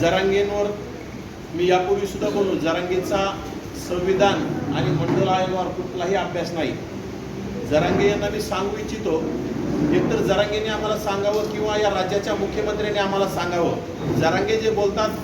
जरांगेंवर मी यापूर्वी सुद्धा बोललो जरांगेचा संविधान आणि मंडल आयोगावर कुठलाही अभ्यास नाही. जरांगे यांना मी सांगू इच्छितो एकतर जरांगेने आम्हाला सांगावं किंवा या राज्याच्या मुख्यमंत्र्यांनी आम्हाला सांगावं. जरांगे जे बोलतात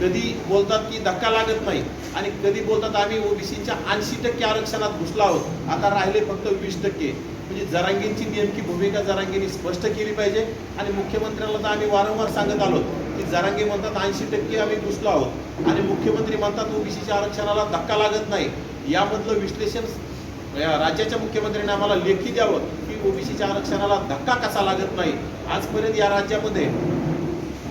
कधी बोलतात की धक्का लागत नाही आणि कधी बोलतात आम्ही ओबीसीच्या ऐंशी टक्के आरक्षणात घुसला आहोत आता राहिले फक्त वीस टक्के. म्हणजे जरांगींची नेमकी भूमिका जरांगींनी स्पष्ट केली पाहिजे आणि मुख्यमंत्र्यांना तर आम्ही वारंवार सांगत आलो की जरांगे म्हणतात ऐंशी टक्के आम्ही घुसलो आहोत. आणि मुख्यमंत्री म्हणतात ओबीसीच्या आरक्षणाला धक्का लागत नाही. यामधलं विश्लेषण या राज्याच्या मुख्यमंत्र्यांनी आम्हाला लेखी द्यावं की ओबीसीच्या आरक्षणाला धक्का कसा लागत नाही. आजपर्यंत या राज्यामध्ये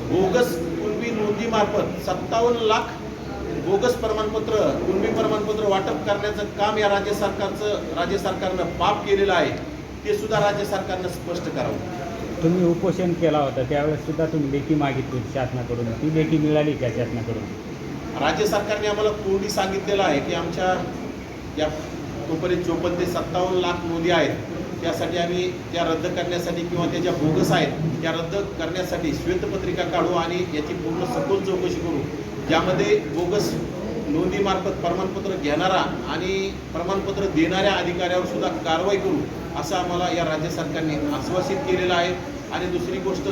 बोगस कुणबी नोंदीमार्फत सत्तावन्न लाख बोगस प्रमाणपत्र कुणबी प्रमाणपत्र वाटप करण्याचं काम या राज्य सरकारचं राज्य सरकारनं पाप केलेलं आहे. ते सुद्धा राज्य सरकारनं स्पष्ट करावं. तुम्ही उपोषण केला होता त्यावेळेस सुद्धा तुम्ही लेखी मागितली होती शासनाकडून. ती लेखी मिळाली का शासनाकडून? राज्य सरकारने आम्हाला कोर्डी सांगितलेलं आहे की आमच्या या तोपर्यंत चोपन्न ते सत्तावन्न लाख नोंदी आहेत त्यासाठी आम्ही त्या रद्द करण्यासाठी किंवा त्या ज्या बोगस आहेत त्या रद्द करण्यासाठी श्वेतपत्रिका काढू आणि याची पूर्ण सखोल चौकशी करू. ज्यामध्ये बोगस नोंदीमार्फत प्रमाणपत्र घेणारा आणि प्रमाणपत्र देणाऱ्या अधिकाऱ्यावर सुद्धा कारवाई करू असं आम्हाला या राज्य सरकारने आश्वासित केलेलं आहे. आणि दुसरी गोष्ट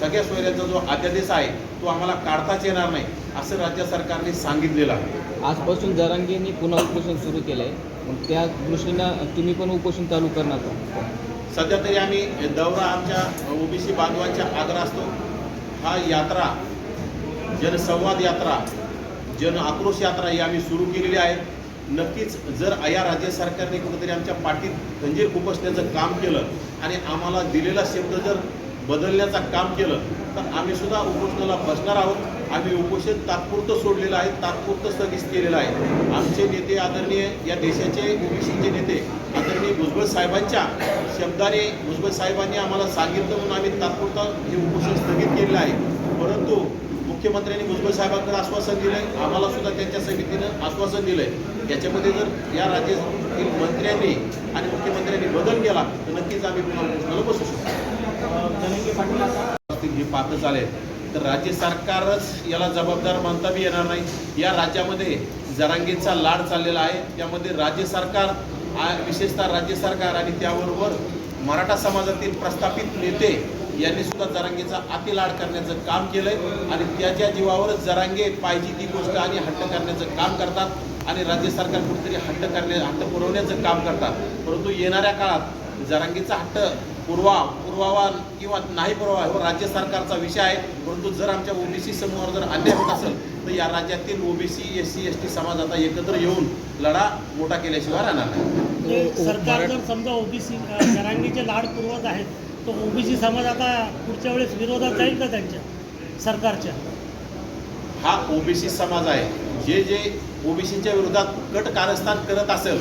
सगळ्या सोयऱ्यांचा जो अध्यादेश आहे तो आम्हाला काढताच येणार नाही असं राज्य सरकारने सांगितलेलं आहे. आजपासून जरांगेंनी पुन्हा उपोषण सुरू केलं आहे मग त्या दृष्टीनं तुम्ही पण उपोषण चालू करणार का? सध्या तरी आम्ही दौरा आमच्या ओबीसी बांधवांच्या आग्रह असतो. हा यात्रा जनसंवाद यात्रा जन आक्रोश यात्रा ही आम्ही सुरू केलेली आहे. नक्कीच जर या राज्य सरकारने कुठेतरी आमच्या पाठीत खंजीर खुपसण्याचं काम केलं आणि आम्हाला दिलेला शब्द जर बदलण्याचं काम केलं तर आम्ही सुद्धा उपोषणाला बसणार आहोत. आम्ही उपोषण तात्पुरतं सोडलेलं आहे तात्पुरतं स्थगित केलेलं आहे. आमचे नेते आदरणीय या देशाचे ओबीसीचे नेते आदरणीय भुजबळ साहेबांच्या शब्दाने भुजबळ साहेबांनी आम्हाला सांगितलं म्हणून आम्ही तात्पुरतं हे उपोषण स्थगित केलेलं आहे. परंतु मुख्यमंत्र्यांनी भुजबळ साहेबांकडे आश्वासन दिलंय आम्हाला सुद्धा त्यांच्या समितीनं आश्वासन दिलं आहे याच्यामध्ये जर या राज्यातील मंत्र्यांनी आणि मुख्यमंत्र्यांनी बदल केला तर नक्कीच आम्ही पुन्हा उपोषणाला बसू शकतो. हे पाहतच आले तर राज्य सरकारच याला जबाबदार मानता बी येणार नाही. या राज्यामध्ये जरांगीचा लाड चाललेला आहे. त्यामध्ये राज्य सरकार विशेषतः राज्य सरकार आणि त्याबरोबर मराठा समाजातील प्रस्थापित नेते यांनी सुद्धा जरांगेचा अतिलाड करण्याचं काम केलंय आणि त्याच्या जीवावरच जरांगे पाहिजे ती गोष्ट आणि हट्ट करण्याचं काम करतात आणि राज्य सरकार कुठेतरी हट्ट करण्या हट्ट पुरवण्याचं काम करतात. परंतु येणाऱ्या काळात जरांगीचा हट्ट पुरवा पुरवावा किंवा नाही पुरवा हो राज्य सरकारचा विषय आहे. परंतु जर आमच्या ओबीसी समूहावर जर अन्याय होत असेल तर या राज्यातील OBC S C S T समाज आता एकत्र येऊन लढा मोठा केल्याशिवाय राहणार नाही. म्हणजे सरकार जर समजा ओबीसी जरांगीचे लाड पुरवत आहेत तो ओबीसी समाज आता पुढच्या वेळेस विरोधात जाईल का त्यांच्या सरकारच्या? हा ओबीसी समाज आहे. जे जे ओबीसीच्या विरोधात कट कारस्थान करत असेल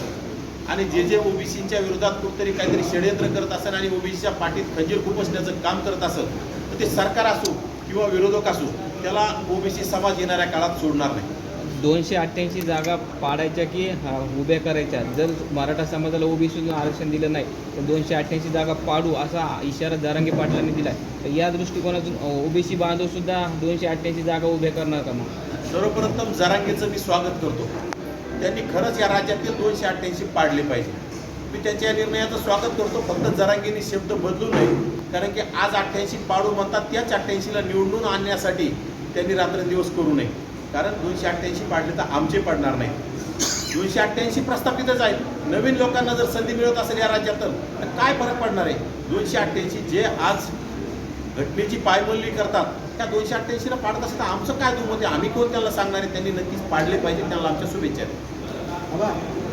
आणि जे जे ओबीसीच्या विरोधात कुठतरी काहीतरी षडयंत्र करत असेल आणि ओबीसीच्या पाठीत खंजीर खुपसण्याचं काम करत असेल तर ते सरकार असो किंवा विरोधक असो त्याला ओबीसी समाज येणाऱ्या काळात सोडणार नाही. दोनशे अठ्ठ्याऐंशी जागा पाडायच्या की हा, उभ्या करायच्या. जर मराठा समाजाला ओबीसीतून आरक्षण दिलं नाही तर दोनशे अठ्ठ्याऐंशी जागा पाडू असा इशारा जरांगे पाटलांनी दिला आहे तर या दृष्टिकोनातून ओबीसी बांधव सुद्धा दोनशे अठ्ठ्याऐंशी जागा उभ्या करणार का मग? सर्वप्रथम जरांगेचं मी स्वागत करतो. त्यांनी खरंच या राज्यातील दोनशे अठ्ठ्याऐंशी पाडले पाहिजे. मी त्यांच्या या निर्णयाचं स्वागत करतो. फक्त जरांगीने शब्द बदलू नये. कारण की आज अठ्ठ्याऐंशी पाडू म्हणतात त्याच अठ्ठ्याऐंशीला निवडून आणण्यासाठी त्यांनी रात्रंदिवस करू नये. कारण दोनशे अठ्ठ्याऐंशी पाडले तर आमचे पडणार नाही. दोनशे अठ्ठ्याऐंशी प्रस्थापितच आहेत नवीन लोकांना जर संधी मिळत असेल या राज्यात तर काय फरक पडणार आहे? दोनशे अठ्ठ्याऐंशी जे आज घटनेची पायमल्ली करतात त्या दोनशे अठ्ठ्याऐंशीला पाडत असेल तर आमचं काय दुमत आहे? आम्ही कोण त्यांना सांगणार आहे? त्यांनी नक्कीच पाडले पाहिजे. त्यांना आमच्या शुभेच्छा आहेत. 好吧？